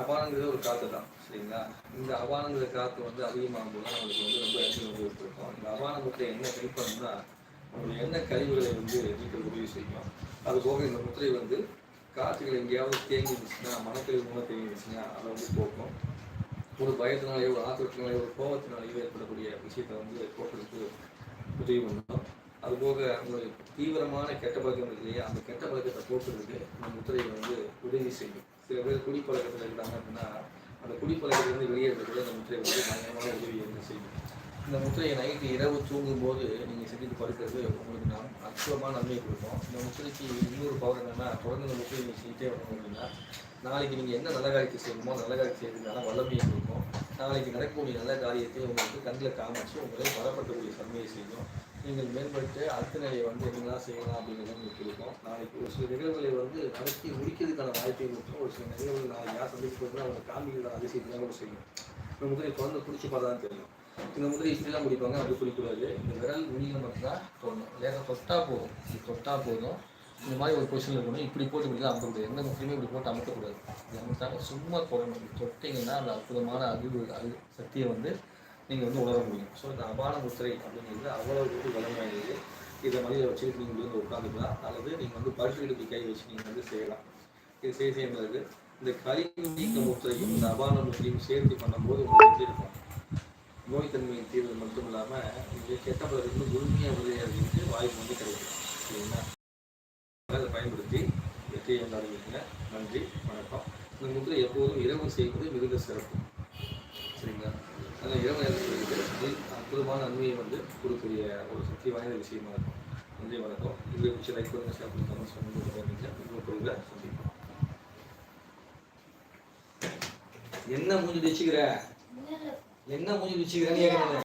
அபானங்கிறது ஒரு காற்று தான் சரிங்களா? இந்த அபானங்கிற காற்று வந்து அதிகமாகும் போது நம்மளுக்கு வந்து ரொம்ப இடத்துல வந்து இருக்கும் இந்த அபான முத்திரை என்ன ஹெல்ப் பண்ணணும்னா நம்மளுடைய எண்ணெய் கழிவுகளை வந்து நீக்கிறது உதவி செய்யும்? அது போக இந்த முத்திரை வந்து காற்றுகள் எங்கேயாவது தேங்கி இருந்துச்சுன்னா மனக்கழிவு மூலம் தேங்கி இருந்துச்சுன்னா அதை வந்து போக்கும். ஒரு பயத்தினாலேயோ ஒரு ஆத்திரத்தினாலேயோ ஒரு கோபத்தினாலேயோ ஏற்படக்கூடிய விஷயத்தை வந்து போக்குறதுக்கு உதவி பண்ணும். அதுபோக உங்களுக்கு தீவிரமான கெட்ட பழக்கம் இருக்கு இல்லையா? அந்த கெட்ட பழக்கத்தை போக்குறதுக்கு இந்த முத்திரை வந்து உதவி செய்யும். சில பேர் குடிப்பழக்கத்தில் இருந்தாங்க அப்படின்னா அந்த குடிப்பழக்கத்திலிருந்து வெளியேறதுக்கு இந்த முத்திரை வந்து பயங்கரமான உதவி வந்து செய்யும். இந்த முத்திரையை நைட்டு இரவு தூங்கும்போது நீங்கள் செஞ்சுட்டு படுக்கிறது உங்களுக்கு நான் அற்புதமான நன்மை கொடுக்கும். இந்த முத்திரைக்கு இன்னொரு பவர் என்னென்னா தொடர்ந்து இந்த முத்திரை நீங்கள் செஞ்சுட்டே வரணும் அப்படின்னா நாளைக்கு நீங்கள் என்ன நல்ல காரியத்தை செய்யணுமோ நல்ல காரியம் செய்யறதுக்கான வல்லமையை கொடுக்கும். நாளைக்கு நடக்கக்கூடிய நல்ல காரியத்தை உங்களுக்கு கண்ணில் காமிச்சு உங்களை வரப்படக்கூடிய தன்மையை செய்யும். நீங்கள் மேம்பட்டு அடுத்த நிலையை வந்து என்னெல்லாம் செய்யலாம் அப்படிங்கிறத உங்களுக்கு இருக்கும் நாளைக்கு ஒரு சில நிகழ்வுகளை வந்து நடத்தி முடிக்கிறதுக்கான வாய்ப்பை கொடுக்கும். ஒரு சில நிகழ்வுகள் நாளைக்கு யார் சந்திக்க போகிறோம் அவங்க காமிக்கிற அதிசயத்தான் கூட செய்யும். இந்த முதிரை தொடர்ந்து பிடிச்சி பார்த்தா தான் தெரியும். இந்த முதிரை இப்படிலாம் முடிப்பாங்க அப்படி பிடிக்கூடாது இந்த விரல் நுனியில் மட்டும்தான் தோணும். லேசாக தொட்டா போதும். இது தொட்டா போதும். இந்த மாதிரி ஒரு பொசிஷனில் இருக்கணும் இப்படி போட்டு இப்படி தான் அமுக்கக்கூடாது எந்த முஸ்லீமே இப்படி போட்டு அமுக்கக்கூடாது. இது அமுத்தாங்க சும்மா தொடணும் இப்படி தொட்டிங்கன்னா அந்த அற்புதமான அறிவு அறிவு சக்தியை வந்து நீங்கள் வந்து உணர முடியும். ஸோ இந்த அபான முத்திரை அப்படிங்கிறது அவ்வளோ வந்து வளமையானது இதை மாதிரி வச்சுட்டு நீங்கள் வந்து உட்காந்துக்கலாம் அல்லது நீங்கள் வந்து பரிசுகளுக்கு கை வச்சு நீங்கள் வந்து செய்யலாம். இது செய்ய செய்யும்போது இந்த கழிவு நீக்க முத்திரையும் இந்த அபான முத்திரையும் சேர்த்து பண்ணும்போது உங்களுக்கு இருக்கும்? நோய் தீர்வு மட்டும் இல்லாமல் இந்த கெட்ட பழக்கம் முழுமையாக உதவியாக வாய்ப்பு வந்து கிடைக்கும். சரிங்களா? வெற்றியை கொண்டாடுவீங்க நன்றி வணக்கம். இந்த முத்திரை எப்போதும் இரவு செய்வது மிகுந்த சிறப்பு. சரிங்களா? அதனால் இரவு நேரத்தில் செய்வது அது அற்புதமான நன்மையை வந்து கொடுக்கக்கூடிய ஒரு சக்தி வாய்ந்த விஷயமா இருக்கும். நன்றி வணக்கம். இது விஷயம் லைக் பண்ணுங்க ஷேர் பண்ணுங்க கமெண்ட்ஸ் பண்ணுங்க இன்னொரு பொருளை சந்திப்போம். என்ன மூஞ்சி வச்சுக்கிற என்ன மூஞ்சி வச்சுக்கிறேன்னு கேட்குறேன்.